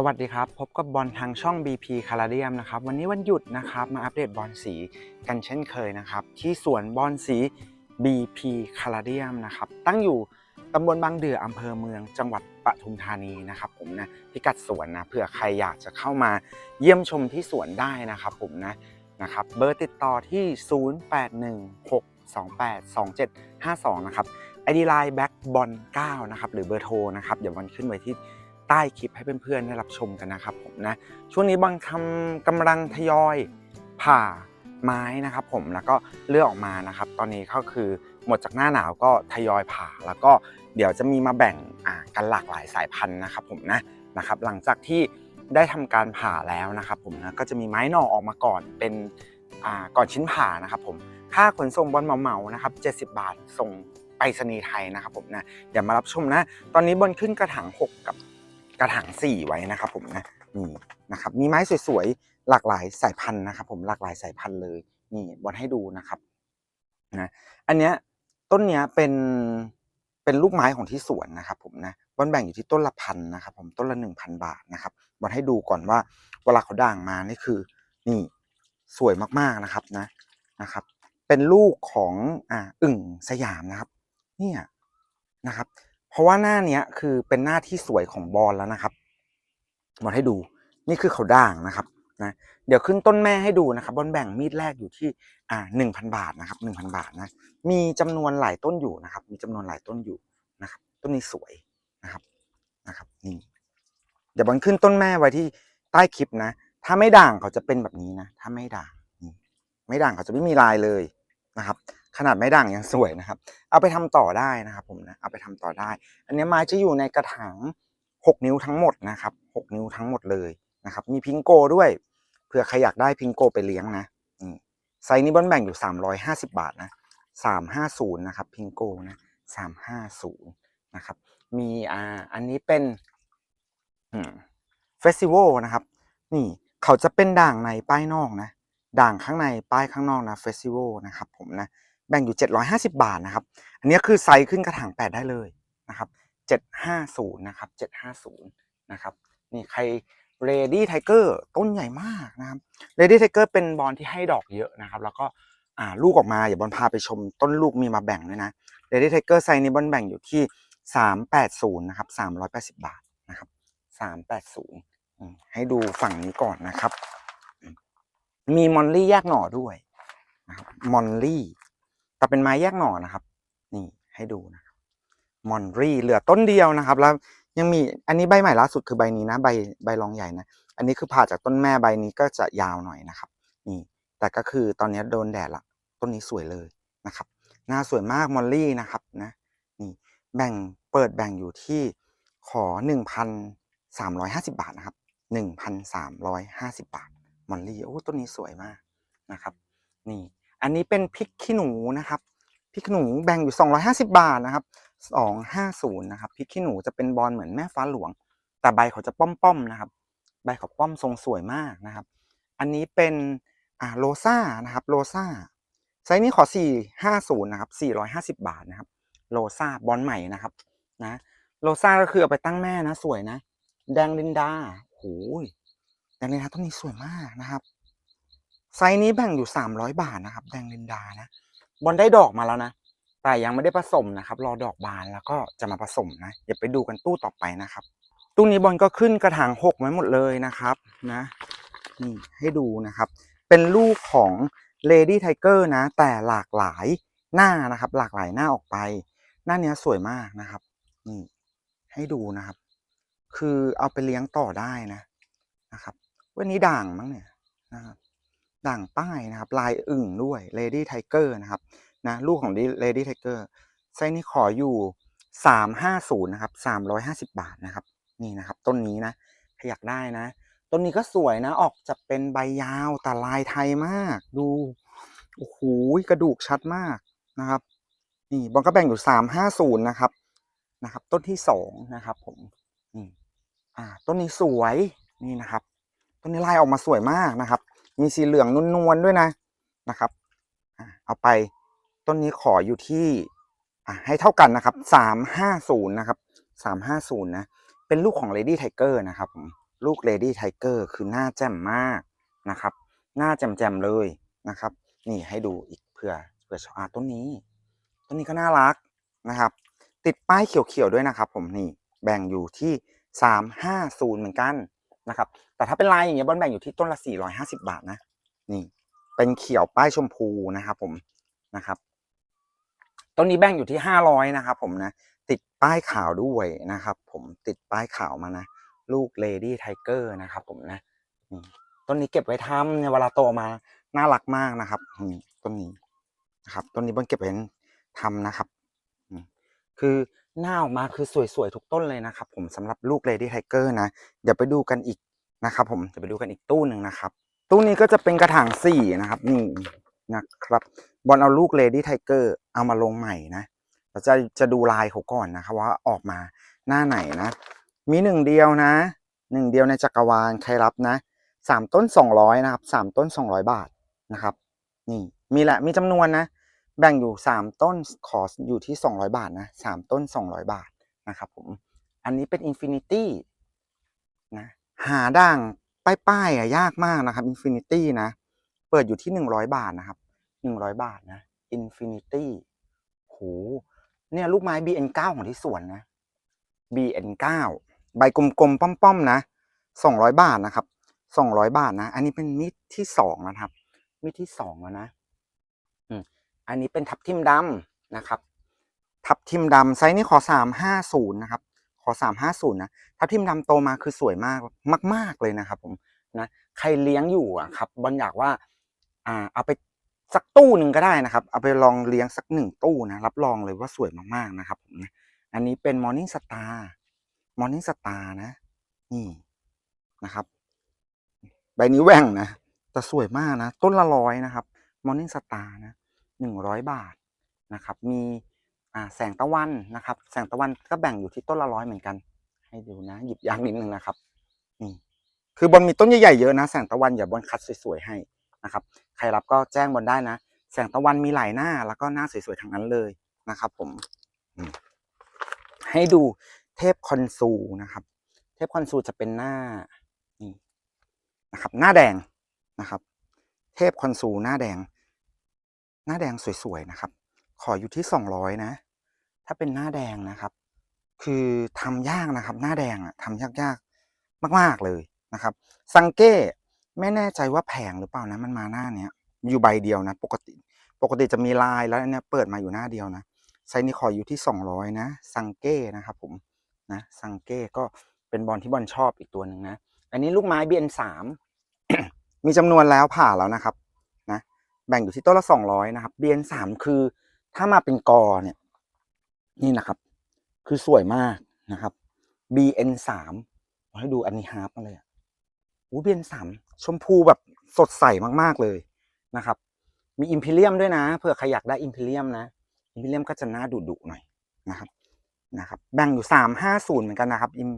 สวัสดีครับ พบกับบอลทางช่อง BP คาราเดียมนะครับวันนี้วันหยุดนะครับมาอัปเดตบอลสีกันเช่นเคยนะครับ ที่สวนบอลสี BP คาราเดียมนะครับตั้งอยู่ตำบลบางเดืออำเภอเมืองจังหวัดปทุมธานีนะครับผมนะพิกัดสวนนะเผื่อใครอยากจะเข้ามาเยี่ยมชมที่สวนได้นะครับผมนะนะครับเบอร์ติดต่อที่ 0816282752 นะครับ ID Line Back บอล9นะครับหรือเบอร์โทรนะครับเดี๋ยวบอลขึ้นไว้ที่ ใต้คลิปให้เพื่อนๆได้รับชมกันนะครับผมนะช่วงนี้บอลทำกำลังทยอยผ่าไม้นะครับผมแล้วก็เลือกออกมานะครับ ตอนนี้ก็คือหมดจากหน้าหนาวก็ทยอยผ่า แล้วก็เดี๋ยวจะมีมาแบ่งกันหลากหลายสายพันธุ์นะครับผมนะนะครับ หลังจากที่ได้ทำการผ่าแล้วนะครับผมนะก็จะมีไม้หน่อออกมาก่อนเป็นก่อนชิ้นผ่านะครับผมค่าขนส่งบอลเหมาๆนะครับ70 บาทส่งไปรษณีย์ไทยนะครับผมนะอย่ามารับชมนะ ตอนนี้บนขึ้นกระถาง 6 กับ กระถาง4ไว้นะครับผมนะนี่นะครับมีไม้สวยๆหลากหลายสายพันธุ์นะครับ ผมหลากหลายสายพันธุ์เลยนี่บอลให้ดูนะครับนะอันเนี้ยต้นเนี้ยเป็นเป็นลูกไม้ของที่สวนนะครับผมนะบอลแบ่งอยู่ที่ต้นละพันนะครับ ผมต้นละ1,000บาทนะครับบอลให้ดูก่อนว่าเวลาเขาด่างมานี่คือ นี่สวยมากๆนะครับนะนะครับ เป็นลูกของอ่าอึ่งสยามนะครับ เนี่ยนะครับ ราะว่าหน้าเนี้ยคือเป็นหน้าที่สวยของบอลแล้วนะครับบอลให้ดู นี่คือเขาด่างนะครับนะเดี๋ยวขึ้นต้นแม่ให้ดูนะครับบอลแบ่งมีดแรกอยู่ที่อ่าหนึ่งพันบาทนะครับหนึ่งพันบาทนะมีจำนวนหลายต้นอยู่นะครับ มีจำนวนหลายต้นอยู่นะครับ ต้นนี้สวยนะครับนะครับนี่เดี๋ยวบอลขึ้นต้นแม่ไว้ที่ใต้คลิปนะ ถ้าไม่ด่างเขาจะเป็นแบบนี้นะ ถ้าไม่ด่างนี่ไม่ด่างเขาจะไม่มีลายเลยนะครับ ขนาดไม่ด่างยังสวยนะครับ เอาไปทำต่อได้นะครับผมนะเอาไปทำต่อได้ อันนี้ไม้จะอยู่ในกระถาง6 นิ้วทั้งหมดนะครับ6นิ้วทั้งหมดเลยนะครับ มีพิงโกด้วยเผื่อใครอยากได้พิงโกไปเลี้ยงนะไซส์นี้บอนแบ่งอยู่ 350 บาทนะ350นะครับพิงโกนะ350นะครับ มีอ่าอันนี้เป็นเฟสติวัลนะครับ นี่เขาจะเป็นด่างในป้ายนอกนะ ด่างข้างในป้ายข้างนอกนะเฟสติวัลนะครับผมนะ แบ่งอยู่ 750 บาทนะครับ อันนี้คือไซส์ขึ้นกระถาง 8 ได้เลยนะครับ 750 นะครับ 750 นะครับ นี่ใคร Lady Tiger ต้นใหญ่มากนะครับ Lady Tiger เป็นบอลที่ให้ดอกเยอะนะครับ แล้วก็อ่าลูกออกมาอย่าบอลพาไปชมต้นลูกมีมาแบ่งด้วยนะ Lady Tiger ไซส์นี้บอลแบ่งอยู่ที่ 380 นะครับ 380 บาทนะครับ 380 ให้ดูฝั่งนี้ก่อนนะครับมมีมอลลี่แยกหน่อด้วยนะครับมอลลี่ แต่เป็นไม้แยกหน่อนะครับ นี่ให้ดูนะครับมอนรีเหลือต้นเดียวนะครับ แล้วยังมีอันนี้ใบใหม่ล่าสุดคือใบนี้นะใบใบรองใหญ่นะอันนี้คือผ่าจากต้นแม่ใบนี้ก็จะยาวหน่อยนะครับ นี่แต่ก็คือตอนนี้โดนแดดละต้นนี้สวยเลยนะครับหน้าสวยมากมอลลี่นะครับนะนี่แบ่งเปิดแบ่งอยู่ที่ขอหนึ่งพันสามร้อยห้าสิบาทนะครับหนึ่งพันสามร้อยห้าสิบาทมอลลี่โอ้ต้นนี้สวยมากนะครับ นี่ อันนี้เป็นพริกขี้หนูนะครับพริกขี้หนูแบ่งอยู่ 250 บาทนะครับ 250นะครับพริกขี้หนูจะเป็นบอลเหมือนแม่ฟ้าหลวง แต่ใบเขาจะป้อมๆนะครับ ใบเขาป้อมทรงสวยมากนะครับ อันนี้เป็นอ่าโรซ่านะครับโรซ่าไซส์นี้ขอ 450นะครับ450 บาทนะครับโรซ่าบอลใหม่นะครับนะโรซ่าก็คือเอาไปตั้งแม่นะสวยนะ แดงลินดาโอ้ยแดงลินดาต้นนี้สวยมากนะครับ ไซส์นี้แบ่งอยู่300บาทนะครับ แดงลินดานะบอลได้ดอกมาแล้วนะ แต่ยังไม่ได้ผสมนะครับ รอดอกบานแล้วก็จะมาผสมนะอย่าไปดูกันตู้ต่อไปนะครับ ตู้นี้บอลก็ขึ้นกระถางหกไว้หมดเลยนะครับนะนี่ให้ดูนะครับ เป็นลูกของ Lady Tiger นะ แต่หลากหลายหน้านะครับ หลากหลายหน้าออกไป หน้าเนี้ยสวยมากนะครับนี่ให้ดูนะครับ คือเอาไปเลี้ยงต่อได้นะนะครับ วันนี้ด่างมั้งเนี่ยนะครับ ด่างป้ายนะครับ ลายอึ่งด้วย Lady Tiger นะครับนะลูกของ Lady Tiger ไซส์นี้ขออยู่ 350นะครับ 350 บาทนะครับ นี่นะครับ ต้นนี้นะถ้าอยากได้นะ ต้นนี้ก็สวยนะ ออกจะเป็นใบยาวแต่ลายไทยมาก ดู โอ้โหกระดูกชัดมากนะครับ นี่บอลก็แบ่งอยู่ 350นะครับนะครับ ต้นที่สองนะครับ ผมนี่อ่า ต้นนี้สวยนี่นะครับ ต้นนี้ลายออกมาสวยมากนะครับ มีสีเหลืองนวลๆด้วยนะนะครับเอาไปต้นนี้ขออยู่ที่ให้เท่ากันนะครับสามห้าศูนย์นะครับสามห้าศูนย์นะ เป็นลูกของ Lady Tiger นะครับผมลูก Lady Tiger คือหน้าแจ่มมากนะครับ หน้าแจ่มๆเลยนะครับ นี่ให้ดูอีกเผื่อเผื่อชอาต้นนี้ ต้นนี้ก็น่ารักนะครับ ติดป้ายเขียวๆด้วยนะครับ ผมนี่แบ่งอยู่ที่สามห้าศูนย์เหมือนกัน นะครับ แต่ถ้าเป็นลายอย่างเงี้ยบอลแบ่งอยู่ที่ต้นละสี่ร้อยห้าสิบาทนะ นี่ เป็นเขียวป้ายชมพูนะครับผมนะครับ ต้นนี้แบ่งอยู่ที่ห้าร้อยนะครับผมนะ ติดป้ายขาวด้วยนะครับ ผมติดป้ายขาวมานะ ลูก Lady Tiger นะครับผมนะต้นนี้เก็บไว้ทำเนี่ยเวลาโตมาน่ารักมากนะครับนี่ต้นนี้นะครับต้นนี้บอลเก็บไว้ทำนะครับ คือ หน้าออกมาคือสวยๆทุกต้นเลยนะครับ ผมสำหรับลูก Lady Tiger นะเดี๋ยวไปดูกันอีกนะครับ ผมจะไปดูกันอีกตู้หนึ่งนะครับ ตู้นี้ก็จะเป็นกระถางสี่นะครับนี่นะครับ บอลเอาลูก Lady Tiger เอามาลงใหม่นะเราจะจะดูลายเขาก่อนนะครับ ว่าออกมาหน้าไหนนะ มีหนึ่งเดียวนะหนึ่งเดียวในจักรวาลใครรับนะสามต้นสองร้อยนะครับสามต้นสองร้อยบาทนะครับ นี่มีแหละมีจำนวนนะ แบ่งอยู่สามต้นขออยู่ที่สองร้อยบาทนะสามต้นสองร้อยบาทนะครับผม อันนี้เป็นอินฟินิตี้นะหาด่างป้ายๆอะยากมากนะครับอินฟินิตี้นะ เปิดอยู่ที่หนึ่งร้อยบาทนะครับหนึ่งร้อยบาทนะอินฟินิตี้โหเนี่ยลูกไม้ BN9 ของที่สวนนะ BN9 ใบกลมๆป้อมๆนะสองร้อยบาทนะครับสองร้อยบาทนะ อันนี้เป็นมิดที่สองนะครับ มิดที่สองแล้วนะ อันนี้เป็นทับทิมดำนะครับ ทับทิมดำไซส์นี้ขอสามห้าศูนย์นะครับ ขอสามห้าศูนย์นะทับทิมดำโตมาคือสวยมากมากมากเลยนะครับผมนะใครเลี้ยงอยู่อะครับบองอยากว่าอ่าเอาไปสักตู้หนึ่งก็ได้นะครับ เอาไปลองเลี้ยงสักหนึ่งตู้นะรับรองเลยว่าสวยมากๆนะครับผมนะอันนี้เป็นมอร์นิ่งสตาร์มอร์นิ่งสตาร์นะนี่นะครับ ใบนี้แหว่งนะแต่สวยมากนะ ต้นละร้อยนะครับมอร์นิ่งสตาร์นะ 100 บาทนะครับ มีแสงตะวันนะครับ แสงตะวันก็แบ่งอยู่ที่ต้นละร้อยเหมือนกัน ให้ดูนะ หยิบยากนิดนึงนะครับนี่คือบอลมีต้นใหญ่ๆเยอะนะ แสงตะวันอย่าบอลคัดสวยๆให้นะครับ ใครรับก็แจ้งบอลได้นะ แสงตะวันมีหลายหน้าแล้วก็หน้าสวยๆทางนั้นเลยนะครับ ผมให้ดูเทพคอนซูนะครับ เทพคอนซูจะเป็นหน้านี่นะครับ หน้าแดงนะครับ เทพคอนซูหน้าแดง หน้าแดงสวยๆนะครับ ขออยู่ที่สองร้อยนะ ถ้าเป็นหน้าแดงนะครับ คือทำยากนะครับ หน้าแดงอะทำยากๆมากๆเลยนะครับซังเก้ไม่แน่ใจว่าแพงหรือเปล่านะมันมาหน้าเนี้ยอยู่ใบเดียวนะ ปกติ ปกติจะมีลายแล้วอันเนี้ยเปิดมาอยู่หน้าเดียวนะไซนี้ขออยู่ที่สองร้อยนะซังเก้นะครับผมนะซังเก้ก็เป็นบอลที่บอลชอบอีกตัวหนึ่งนะ อันนี้ลูกไม้ BN สามมีจำนวนแล้วผ่าแล้วนะครับ แบ่งอยู่ที่ต้นละสองร้อยนะครับ BN สามคือ ถ้ามาเป็นกอเนี่ย นี่นะครับ คือสวยมากนะครับ BN สามให้ดูอันนี้ฮาร์ปมาเลยอะอู้ BN สามชมพูแบบสดใสมากๆเลยนะครับ มีอิมพีเรียมด้วยนะเผื่อใครอยากได้อิมพีเรียมนะอิมพีเรียมก็จะหน้าดุดุหน่อยนะครับนะครับ แบ่งอยู่สามห้าศูนย์เหมือนกันนะครับอิม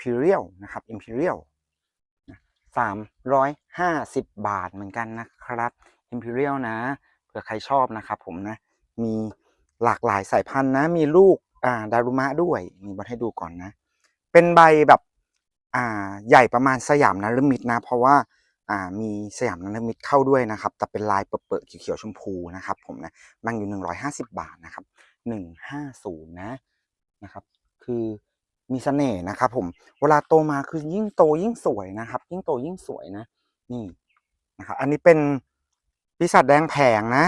พีเรียลนะครับอิมพีเรียลสามร้อยห้าสิบบาทเหมือนกันนะครับ อิมพีเรียลนะเผื่อใครชอบนะครับผมนะ มีหลากหลายสายพันธุ์นะ มีลูกอ่าดารุมะด้วยมีบอลให้ดูก่อนนะ เป็นใบแบบอ่าใหญ่ประมาณสยามนฤมิตนะ เพราะว่าอ่ามีสยามนฤมิตเข้าด้วยนะครับ แต่เป็นลายเปิดๆเขียวๆชมพูนะครับผมนะบางอยู่หนึ่งร้อยห้าสิบาทนะครับหนึ่งห้าศูนย์นะนะครับ คือมีเสน่ห์นะครับผม เวลาโตมาคือยิ่งโตยิ่งสวยนะครับ ยิ่งโตยิ่งสวยนะ นี่นะครับ อันนี้เป็น ปีศาจแดงแผงนะ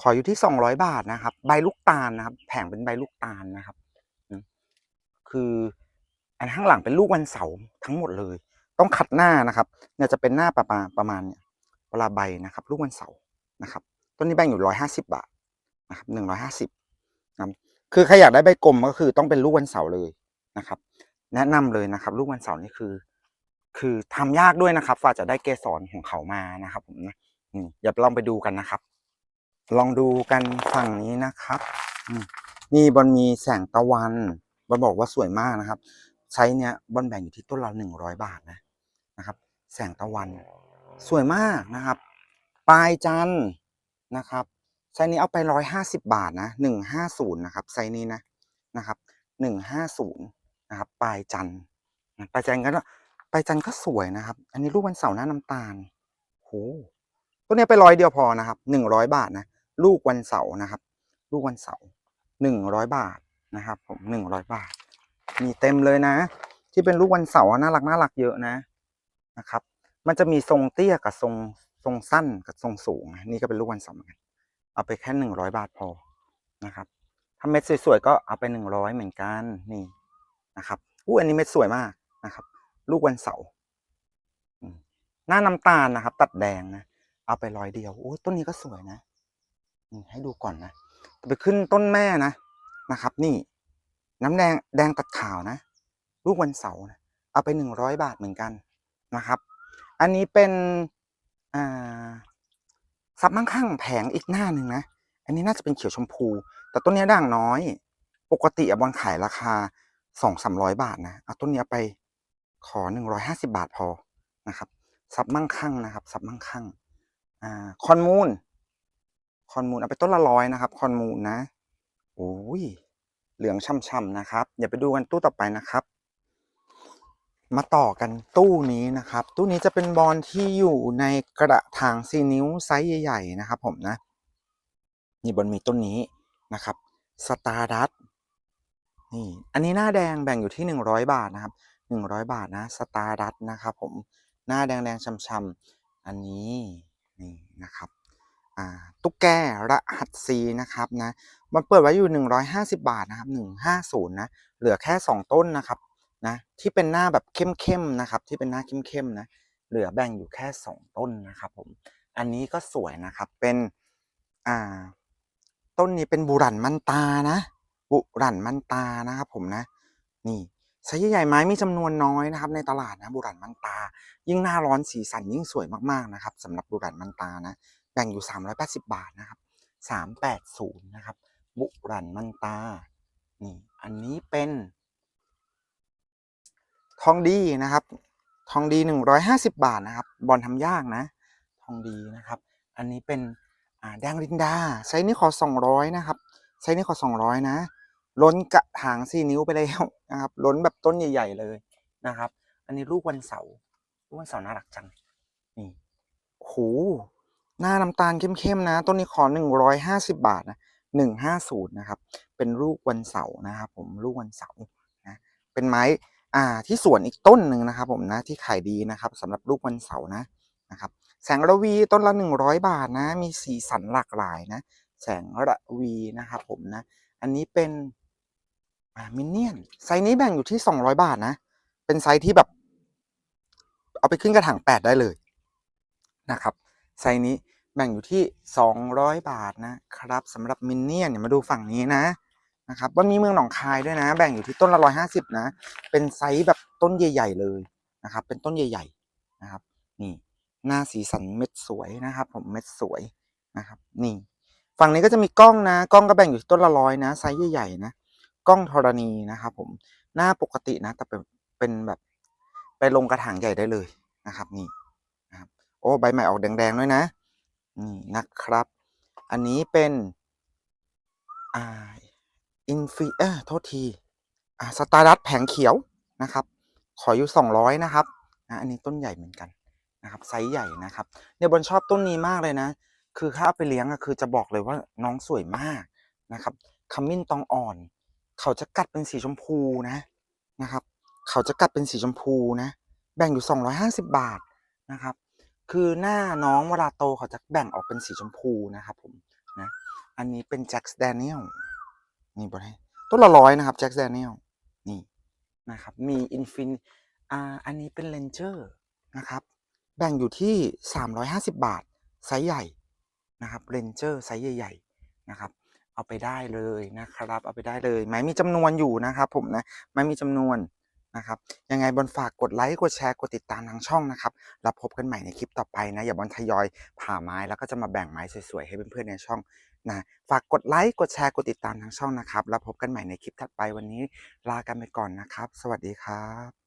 ขออยู่ที่สองร้อยบาทนะครับ ใบลูกตาลนะครับ แผงเป็นใบลูกตาลนะครับ คือ อันข้างหลังเป็นลูกวันเสาร์ทั้งหมดเลย ต้องคัดหน้านะครับเนี่ยจะเป็นหน้าประมาณประมาณเนี่ยเวลาใบนะครับ ลูกวันเสาร์นะครับ ต้นนี้แบ่งอยู่ร้อยห้าสิบาทนะครับหนึ่งร้อยห้าสิบนะคือใครอยากได้ใบกลมก็คือต้องเป็นลูกวันเสาร์เลยนะครับ แนะนำเลยนะครับ ลูกวันเสาร์นี่คือ คือทำยากด้วยนะครับฝ่าจะได้เกสรของเขามานะครับผมนะ อืมอย่าลองไปดูกันนะครับ ลองดูกันฝั่งนี้นะครับนี่บอลมีแสงตะวันบอลบอกว่าสวยมากนะครับไซส์เนี้ยบอลแบ่งอยู่ที่ต้นละหนึ่งร้อยบาทนะนะครับ แสงตะวันสวยมากนะครับปลายจันทร์นะครับไซนี้เอาไปร้อยห้าสิบาทนะหนึ่งห้าศูนย์นะครับไซนี้นะนะครับหนึ่งห้าศูนย์นะครับปลายจันทร์นะปลายจันทร์ก็ไปจันทร์ก็สวยนะครับ อันนี้ลูกวันเสาร์หน้าน้ำตาลโห ตัวนี้ไปร้อยเดียวพอนะครับหนึ่งร้อยบาทนะลูกวันเสาร์นะครับ ลูกวันเสาร์หนึ่งร้อยบาทนะครับผมหนึ่งร้อยบาท มีเต็มเลยนะ ที่เป็นลูกวันเสาร์น่ารักน่ารักเยอะนะนะครับ มันจะมีทรงเตี้ยกับทรงทรงสั้นกับทรงสูงนี่ก็เป็นลูกวันเสาร์เหมือนกันเอาไปแค่หนึ่งร้อยบาทพอนะครับถ้าเม็ดสวยๆก็เอาไปหนึ่งร้อยเหมือนกันนี่นะครับอู้อันนี้เม็ดสวยมากนะครับ ลูกวันเสาร์หน้าน้ำตาลนะครับ ตัดแดงนะ เอาไปร้อยเดียวโอ้ต้นนี้ก็สวยนะให้ดูก่อนนะไปขึ้นต้นแม่นะนะครับ นี่ น้ำแดงแดงตัดขาวนะ ลูกวันเสาร์นะเอาไปหนึ่งร้อยบาทเหมือนกันนะครับ อันนี้เป็นอ่าซับมั่งข้างแผงอีกหน้าหนึ่งนะ อันนี้น่าจะเป็นเขียวชมพู แต่ต้นนี้ด่างน้อย ปกติอบอลขายราคาสองสามร้อยบาทนะเอาต้นนี้ไปขอหนึ่งร้อยห้าสิบาทพอนะครับซับมั่งคั่งนะครับซับมั่งคั่ง อ่าคอนมูลคอนมูลเอาไปต้นละร้อยนะครับคอนมูลนะโอ้ยเหลืองช่ำๆนะครับ อย่าไปดูกันตู้ต่อไปนะครับ มาต่อกันตู้นี้นะครับ ตู้นี้จะเป็นบอลที่อยู่ในกระถางซีนิ้วไซส์ใหญ่ๆนะครับ ผมนะนี่บนมีต้นนี้นะครับสตาร์ดัตนี่อันนี้หน้าแดงแบ่งอยู่ที่หนึ่งร้อยบาทนะครับหนึ่งร้อยบาทนะสตาร์ดัตนะครับ ผมหน้าแดงแดงช่ำๆอันนี้ นี่นะครับตุ๊กแกรหัสซีนะครับนะมันเปิดไว้อยู่หนึ่งร้อยห้าสิบาทนะครับหนึ่งห้าศูนย์นะเหลือแค่สองต้นนะครับนะที่เป็นหน้าแบบเข้มๆนะครับ ที่เป็นหน้าเข้มๆนะเหลือแบ่งอยู่แค่สองต้นนะครับผมอันนี้ก็สวยนะครับเป็นอ่าต้นนี้เป็นบุรันมันตานะบุรันมันตานะครับผมนะนี่ ไซส์ใหญ่ๆไม้มีจำนวนน้อยนะครับในตลาดนะบุรันมันตา ยิ่งหน้าร้อนสีสันยิ่งสวยมากๆนะครับสำหรับบุรันมันตานะแบ่งอยู่ 380 บาทนะครับ 380 นะครับ บุรันมันตา นี่ อันนี้เป็น ทองดีนะครับ ทองดี 150 บาทนะครับ บอลทำยากนะ ทองดีนะครับ อันนี้เป็นแดงรินดา ไซส์นี้ขอ 200 นะครับ ไซส์นี้ขอ 200 นะ ล้นกระถางสี่นิ้วไปแล้วนะครับ ล้นแบบต้นใหญ่ๆเลยนะครับ อันนี้ลูกวันเสาร์ลูกวันเสาร์น่ารักจังนี่โหหน้าน้ำตาลเข้มๆนะ ต้นนี้ขอ150บบาทนะ150นย์นะครับ เป็นลูกวันเสาร์นะครับ ผมลูกวันเสาร์นะเป็นไม้อ่าที่สวนอีกต้นหนึ่งนะครับ ผมนะที่ขายดีนะครับสำหรับลูกวันเสาร์นะนะครับ แสงระวีต้นละ100บาทนะ มีสีสันหลากหลายนะ แสงระวีนะครับ ผมนะ อันนี้เป็น อ่ามินเนี่ยนไซส์นี้แบ่งอยู่ที่200บาทนะ เป็นไซส์ที่แบบ เอาไปขึ้นกระถาง8ได้เลยนะครับ ไซส์นี้แบ่งอยู่ที่200บาทนะครับสำหรับมินเนี่ยนเนี่ยมาดูฝั่งนี้นะนะครับมันมีเมืองหนองคายด้วยนะ แบ่งอยู่ที่ต้นละ150นะ เป็นไซส์แบบต้นใหญ่ ๆ เลยนะครับ เป็นต้นใหญ่ ๆนะครับ นี่ หน้าสีสันเม็ดสวยนะครับ ผมเม็ดสวยนะครับ นี่ ฝั่งนี้ก็จะมีกล้องนะ กล้องก็แบ่งอยู่ที่ต้นละร้อยนะ ไซส์ใหญ่ๆนะ กล้องธรณีนะครับผมหน้าปกตินะแต่เป็นเป็นแบบไปลงกระถางใหญ่ได้เลยนะครับนี่นะครับโอ้ใบใหม่ออกแดงๆด้วยนะนี่นะครับ อันนี้เป็นอ่าอินฟิเออโทษทีอ่าสตาร์ดัตแผงเขียวนะครับ ขออยู่200นะครับนะอันนี้ต้นใหญ่เหมือนกันนะครับไซส์ใหญ่นะครับเนี่ยบอลชอบต้นนี้มากเลยนะ คือถ้าเอาไปเลี้ยงอะคือจะบอกเลยว่าน้องสวยมากนะครับขมิ้นตองอ่อน เขาจะกัดเป็นสีชมพูนะนะครับ เขาจะกัดเป็นสีชมพูนะ แบ่งอยู่ 250 บาทนะครับ คือหน้าน้องเวลาโตเขาจะแบ่งออกเป็นสีชมพูนะครับผมนะอันนี้เป็นแจ็คแดเนียลนี่บอลให้ต้นละร้อยนะครับแจ็คแดเนียลนี่นะครับมีอินฟินอ่าอันนี้เป็นเลนเจอร์นะครับ แบ่งอยู่ที่ 350 บาทไซส์ใหญ่นะครับเรนเจอร์ไซส์ใหญ่ ๆ นะครับ เอาไปได้เลยนะครับ เอาไปได้เลยไม้มีจำนวนอยู่นะครับผมนะไม้มีจำนวนนะครับยังไงบนฝากกดไลค์กดแชร์กดติดตามทางช่องนะครับแล้วพบกันใหม่ในคลิปต่อไปนะ อย่าบอลทยอยผ่าไม้แล้วก็จะมาแบ่งไม้สวยๆให้เพื่อนๆในช่องนะฝากกดไลค์กดแชร์กดติดตามทางช่องนะครับแล้วพบกันใหม่ในคลิปถัดไปวันนี้ลากันไปก่อนนะครับ สวัสดีครับ